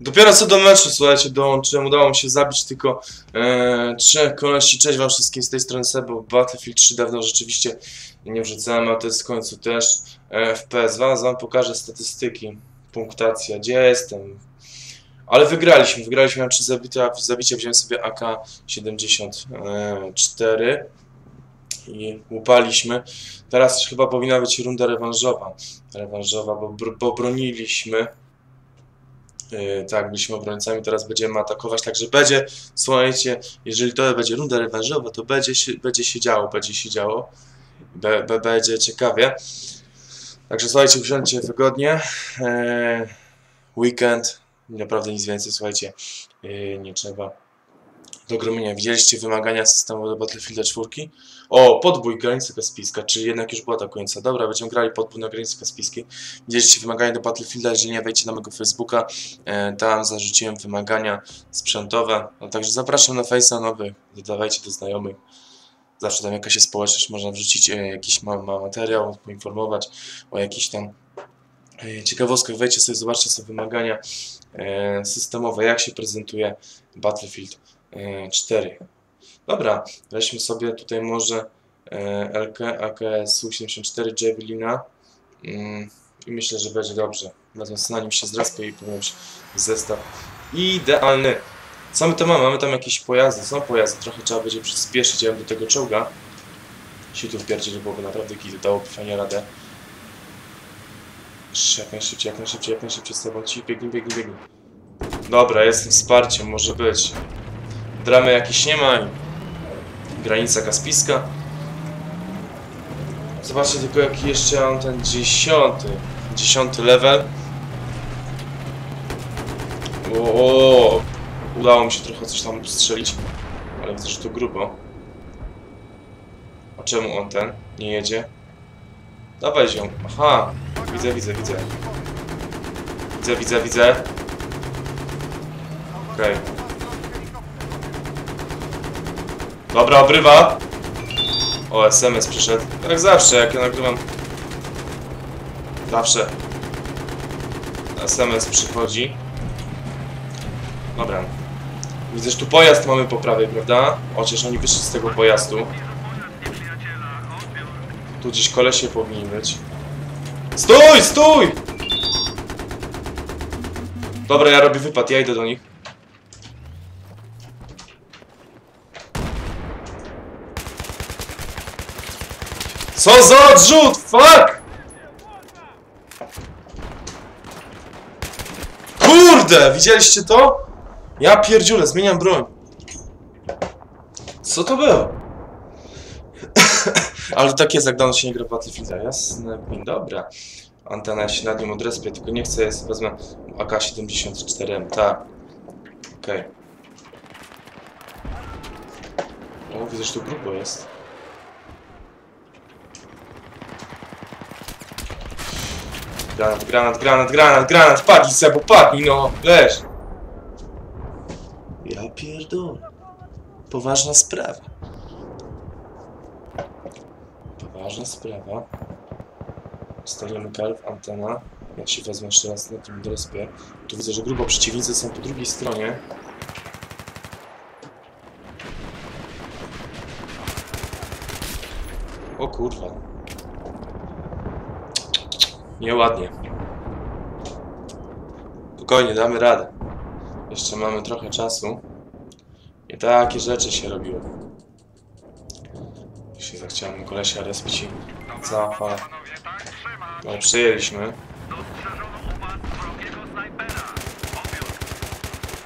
Dopiero co do meczu, słuchajcie, dołączyłem, udało mi się zabić tylko e, trzech koleści. Cześć wam wszystkim z tej strony Sebo, Battlefield 3 dawno rzeczywiście nie wrzucałem, a to jest w końcu też e, FPS. Wam, wam pokażę statystyki, punktacja, gdzie jestem. Ale wygraliśmy, wygraliśmy na 3 zabicia, zabicia wziąłem sobie AK-74 i upaliśmy. Teraz chyba powinna być runda rewanżowa, rewanżowa, bo, bo broniliśmy. Yy, tak, byliśmy obrońcami, teraz będziemy atakować, także będzie, słuchajcie, jeżeli to będzie runda rewanżowa, to będzie się, będzie się działo, będzie się działo, be, be, będzie ciekawie. Także słuchajcie, usiądźcie wygodnie, yy, weekend, naprawdę nic więcej, słuchajcie, yy, nie trzeba do gromienia. Widzieliście wymagania systemu do Battlefielda 4? O, podbój granicy kaspijska, czyli jednak już była ta końca. Dobra, będziemy grali podbój na granicy kaspijskiej. Widzieliście wymagania do Battlefielda, jeżeli nie wejdźcie na mojego Facebooka, e, tam zarzuciłem wymagania sprzętowe. No, także zapraszam na Face'a nowy, dodawajcie do znajomych. Zawsze tam jakaś społeczność, można wrzucić e, jakiś ma, ma materiał, poinformować o jakichś tam e, ciekawostkach. Wejdźcie sobie, zobaczcie sobie wymagania e, systemowe, jak się prezentuje Battlefield 4. Dobra, weźmy sobie tutaj może e, LK, AKS U74 Javelina mm, i myślę, że będzie dobrze. Wezmę na nim się zrespię i powiem zestaw idealny. Co my to mamy? Mamy tam jakieś pojazdy, są pojazdy, trochę trzeba będzie przyspieszyć, ja bym do tego czołga się tu wpierdzić, że byłoby naprawdę git, dałoby fajnie radę. Jak najszybciej, jak najszybciej, jak najszybciej z tobą ci, biegnij, biegnij, biegnij. Dobra, jestem wsparciem, może być. Dramy jakieś nie ma. Granica Kaspijska. Zobaczcie tylko jaki jeszcze mam ten dziesiąty. Dziesiąty level. O, udało mi się trochę coś tam strzelić. Ale widzę, że to grubo. A czemu on ten nie jedzie? Dawaj ziom. Aha. Widzę, widzę, widzę. Widzę, widzę, widzę. Okej. Okay. Dobra, obrywa. O, SMS przyszedł. Jak zawsze, jak ja nagrywam. Zawsze. SMS przychodzi. Dobra. Widzę, że tu pojazd mamy po prawej, prawda? Chociaż oni wyszli z tego pojazdu. Tu gdzieś kolesie powinni być. Stój, stój! Dobra, ja robię wypad, ja idę do nich. Co za odrzut! Fuck! Kurde! Widzieliście to? Ja pierdziule, zmieniam broń. Co to było? Ale tak jest, jak dawno się nie gra w Battlefielda. Jasne, dobra. Antena się nad nim odrespię, tylko nie chcę, jest, wezmę AK-74M, tak. Okej. Okay. O, widzę, że tu grubo jest. Granat, granat, granat, granat, granat, padnij Sebo, padnij no, leż. Ja pierdolę. Poważna sprawa. Poważna sprawa. Staliemy kalf, antena. Jak się wezmę jeszcze raz na tym drespie. Tu widzę, że grubo przeciwnicy są po drugiej stronie. O kurwa. Nieładnie. Spokojnie, damy radę. Jeszcze mamy trochę czasu. I takie rzeczy się robiły. Jeśli zachciałem kolesia respić i zafa. No przyjęliśmy.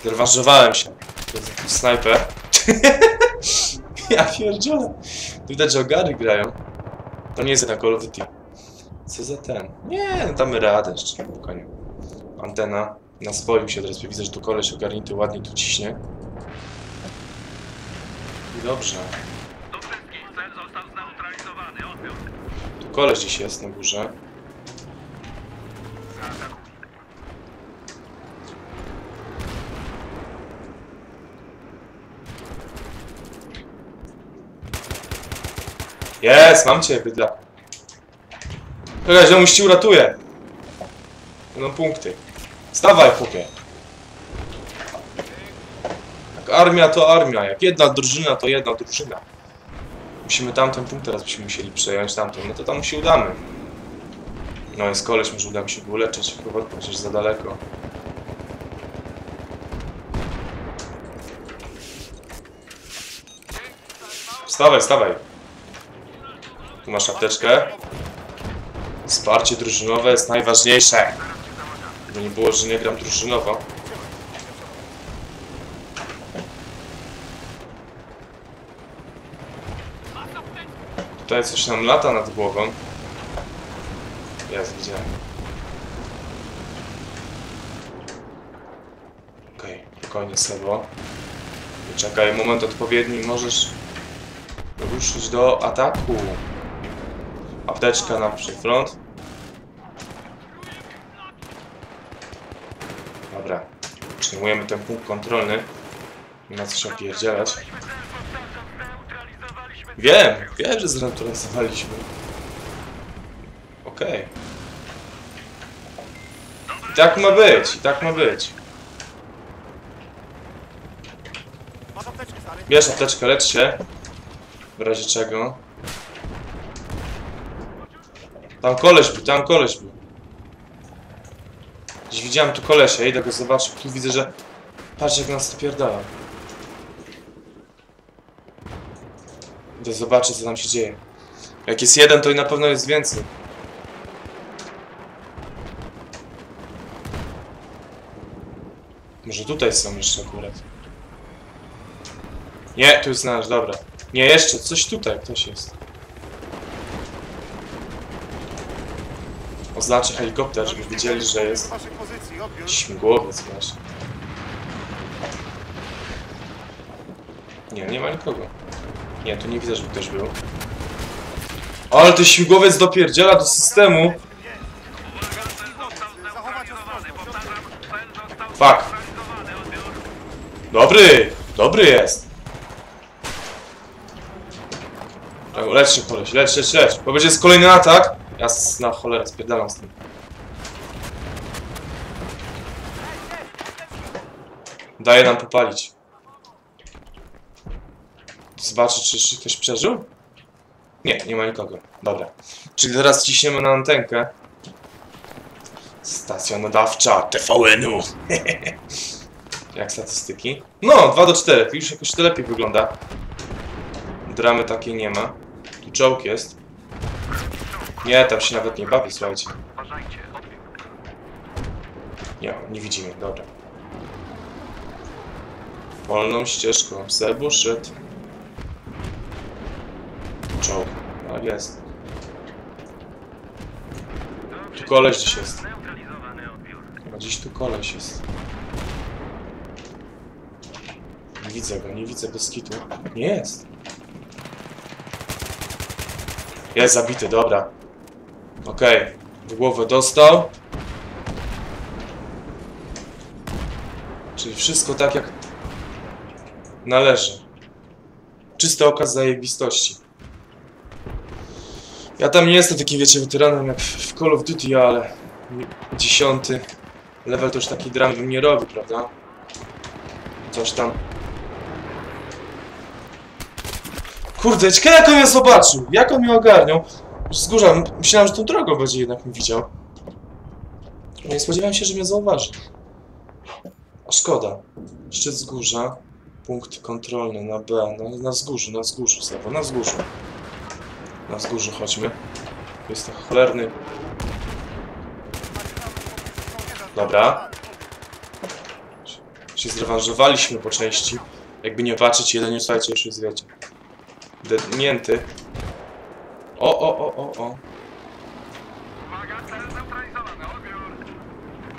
Zrewanżowałem się. To jest jakiś snajper. ja pierdzielę. Widać, że ogary grają. To nie jest na Call of Duty. Co za ten? Nie, damy radę jeszcze, spokojnie. Antena. Na swoim się teraz widzę, że tu koleś ogarnięty ładnie tu ciśnie. I dobrze. Tu koleś gdzieś jest na górze. Jest, mam cię, bydla. Czekaj, że mu ci uratuje. Będą punkty. Stawaj, chłopie. armia to armia, jak jedna drużyna to jedna drużyna. Musimy tamten punkt teraz byśmy musieli przejąć, tamten, no to tam się udamy. No jest koleś, może uda mi się go uleczyć, chyba chociaż za daleko. Wstawaj, wstawaj. Tu masz apteczkę. Wsparcie drużynowe jest najważniejsze. By nie było, że nie gram drużynowo. Tutaj coś nam lata nad głową. Jest, widziałem. Okej, spokojnie Sebo. Czekaj, moment odpowiedni, możesz ruszyć do ataku. Apteczka na przyfront. Dobra, przyjmujemy ten punkt kontrolny. Nie ma co się opierdzielać. Wiem, wiem, że zreutralizowaliśmy. Okej. I tak ma być, i tak ma być. Bierz apteczkę, lecz się. W razie czego. Tam koleś był, tam koleś był. Gdzieś widziałem tu kolesia, idę go zobaczyć. Tu widzę, że... Patrz jak nas to. Idę zobaczyć, co tam się dzieje. Jak jest jeden, to i na pewno jest więcej. Może tutaj są jeszcze akurat. Nie, tu jest nasz, dobra. Nie, jeszcze, coś tutaj, ktoś jest. Oznaczę helikopter, żeby wiedzieli, że jest śmigłowiec właśnie. Nie, nie ma nikogo. Nie, tu nie widzę, żeby ktoś był. Ale to śmigłowiec dopierdziela do systemu. Fuck. Dobry! Dobry jest! Lecz się koleś, lecz, lecz, lecz. Bo będzie jest kolejny atak. Ja s- na cholerę spierdalam z tym. Daje nam popalić. Zobaczyć, czy jeszcze ktoś przeżył? Nie, nie ma nikogo. Dobra. Czyli teraz ciśniemy na antenkę. Stacja nadawcza TVN-u. Jak statystyki? No, 2 do 4. Już jakoś to lepiej wygląda. Dramy takiej nie ma. Tu czołg jest. Nie, tam się nawet nie bawi, słuchajcie. Nie, nie widzimy, dobra. Wolną ścieżką. Sebu szedł. Czołg. No jest. Tu koleś gdzieś jest. No gdzieś tu koleś jest. Nie widzę go, nie widzę bez kitu. Nie jest. Jest zabity, dobra. Okej. W głowę dostał. Czyli wszystko tak jak należy. Czysty okaz zajebistości. Ja tam nie jestem takim, wiecie, weteranem jak w Call of Duty, ale dziesiąty level to już taki dram bym nie robił, prawda? Coś tam. Kurde, jak on mnie zobaczył, jak on mnie ogarniał. Z górza, m- myślałem, że tą drogą będzie jednak mnie widział. Nie spodziewałem się, że mnie zauważy. A szkoda. Szczyt wzgórza. Punkt kontrolny na B. Na, na wzgórzu, na wzgórzu, Sebo, na wzgórzu. Na wzgórzu chodźmy. Jest to cholerny. Dobra. Się zrewanżowaliśmy po części. Jakby nie patrzeć, jeden nie słuchajcie, już jest wiecie. Dednięty. O, o, o, o, o.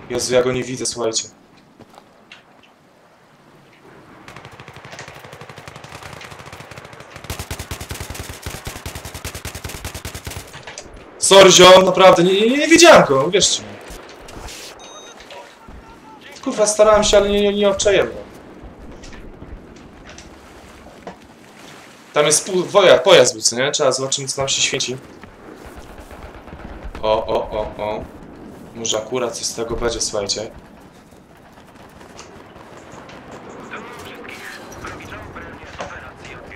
Jezu, ja go nie widzę, słuchajcie. Sorry, ziom, naprawdę, nie, nie, nie widziałem go, uwierzcie mi. Kurwa, starałem się, ale nie, nie, nie obczajem Tam jest woja, pojazd co nie? Trzeba zobaczymy, co nam się świeci. O, o, o, o. Może akurat coś z tego będzie, słuchajcie.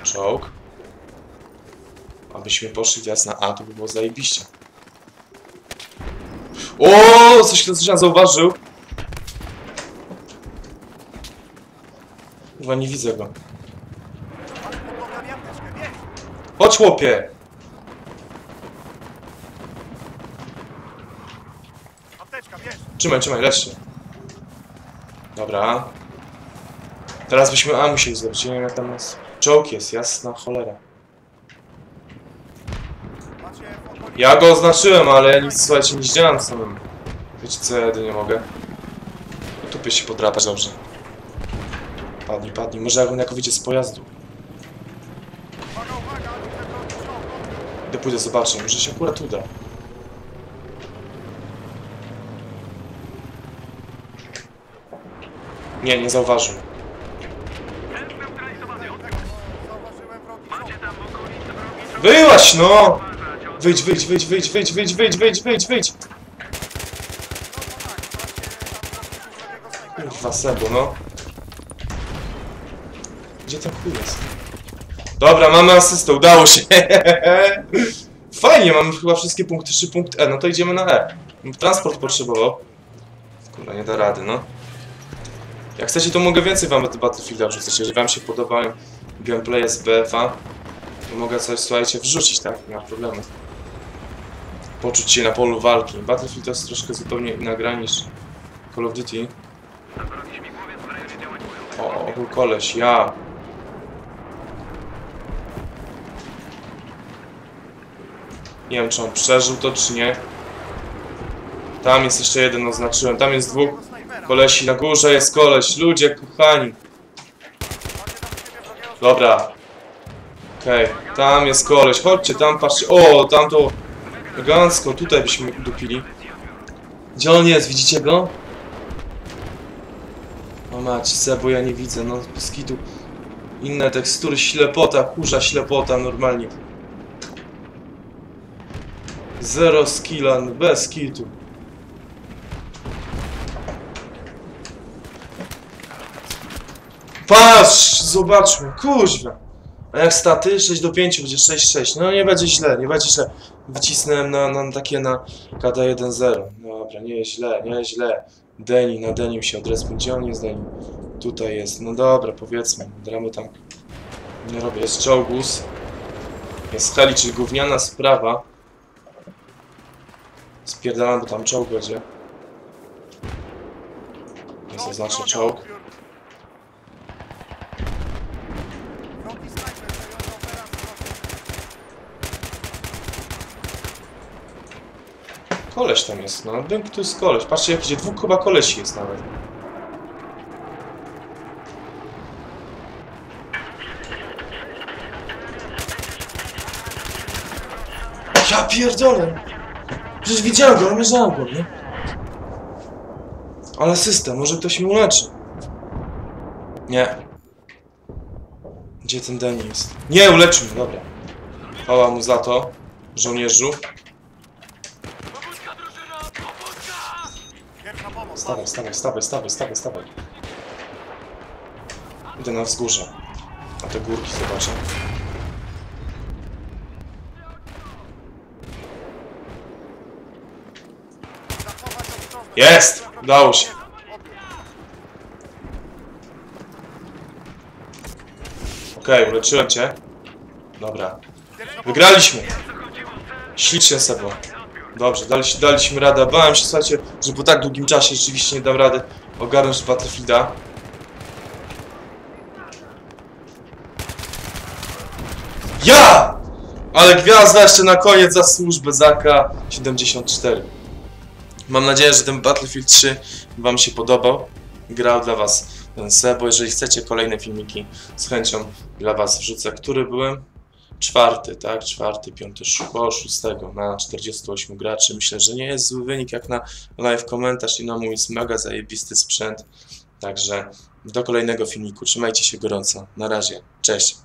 Czołg. Abyśmy poszli teraz na A, to by było zajebiście. O, coś ktoś zauważył. Chyba nie widzę go. Masz pod nogami apteczkę, bierz! Chodź chłopie! Apteczka, bierz! Trzymaj, trzymaj, lecz się. Dobra. Teraz byśmy A musieli zrobić, nie wiem jak tam jest. Czołg jest, jasna cholera. Ja go oznaczyłem, ale nic, słuchajcie, nie zdzielam samym. Wiecie co, ja jedynie mogę? Tupie się podrapać dobrze. Padnij, padnij. Może jak on jako wyjdzie z pojazdu. Uwaga, uwaga, ale tutaj wrogi Idę pójdę zobaczę, może się akurat uda. Nie, nie zauważył. Wyłaś no! Wyjdź, wyjdź, wyjdź, wyjdź, wyjdź, wyjdź, wyjdź, wyjdź, wyjdź, wyjdź! Kurwa Sebo, no. Gdzie ten chuj jest? Dobra, mamy asystę, udało się. Fajnie, mamy chyba wszystkie punkty, trzy punkty E, no to idziemy na E. Transport potrzebował. Kurwa, nie da rady, no. Jak chcecie, to mogę więcej wam Battlefielda wrzucać. Jeżeli wam się podobają gameplaye z BFA, to mogę coś, słuchajcie, wrzucić, tak? Nie ma problemu. Poczuć się na polu walki. Battlefield to jest troszkę zupełnie inna gra niż Call of Duty. O, był koleś, ja. Nie wiem, czy on przeżył to, czy nie. Tam jest jeszcze jeden, oznaczyłem. Tam jest dwóch kolesi. Na górze jest koleś. Ludzie, kochani. Macie Dobra. Okej, tam jest koleś. Chodźcie, tam patrzcie. O, tam to elegancko. Tutaj byśmy udupili. Gdzie on jest? Widzicie go? O mać, bo ja nie widzę. No, kitu. Inne tekstury, ślepota, kurza ślepota, normalnie. Zero skilla, no, bez kitu. Patrz, zobaczmy, kuźwa. A jak staty? 6 do 5 będzie 6-6. No nie będzie źle, nie będzie źle. Wycisnąłem na, na takie na KD1-0. Dobra, nie jest źle, nie jest źle. Deni, na Denim się odrespł. Gdzie on jest Deni? Tutaj jest. No dobra, powiedzmy. Dramy tam. Nie robię. Jest czołgus. Jest heli, czyli gówniana sprawa. Spierdalam, bo tam czołg będzie. Oznaczę wroga, czołg. Koleś tam jest, no. Dym, tu jest koleś. Patrzcie, jak idzie. Dwóch chyba kolesi jest nawet. Ja pierdolę! Przecież widziałem go, mierzałem go, nie? Ale system, może ktoś mi uleczy. Nie. Gdzie ten Danny jest? Nie, uleczył mnie, dobra. Chwała mu za to, żołnierzu. Stawaj, stawaj, stawaj, stawaj, stawaj, stawaj. Idę na wzgórze. A te górki zobaczę. Jest! Udało się. Okej, uleczyłem cię. Dobra. Wygraliśmy! Ślicznie Sebo. Dobrze, daliśmy, daliśmy radę. Bałem się, słuchajcie, że po tak długim czasie rzeczywiście nie dam rady ogarnąć Battlefielda. Ja! Ale gwiazda jeszcze na koniec za służbę Zaka 74. Mam nadzieję, że ten Battlefield 3 Wam się podobał. Grał dla Was ten Sebo. Jeżeli chcecie kolejne filmiki, z chęcią dla Was wrzucę. Który byłem? Czwarty, tak? Czwarty, piąty, koło szóstego na 48 graczy. Myślę, że nie jest zły wynik jak na live komentarz i na mój mega zajebisty sprzęt. Także do kolejnego filmiku. Trzymajcie się gorąco. Na razie. Cześć.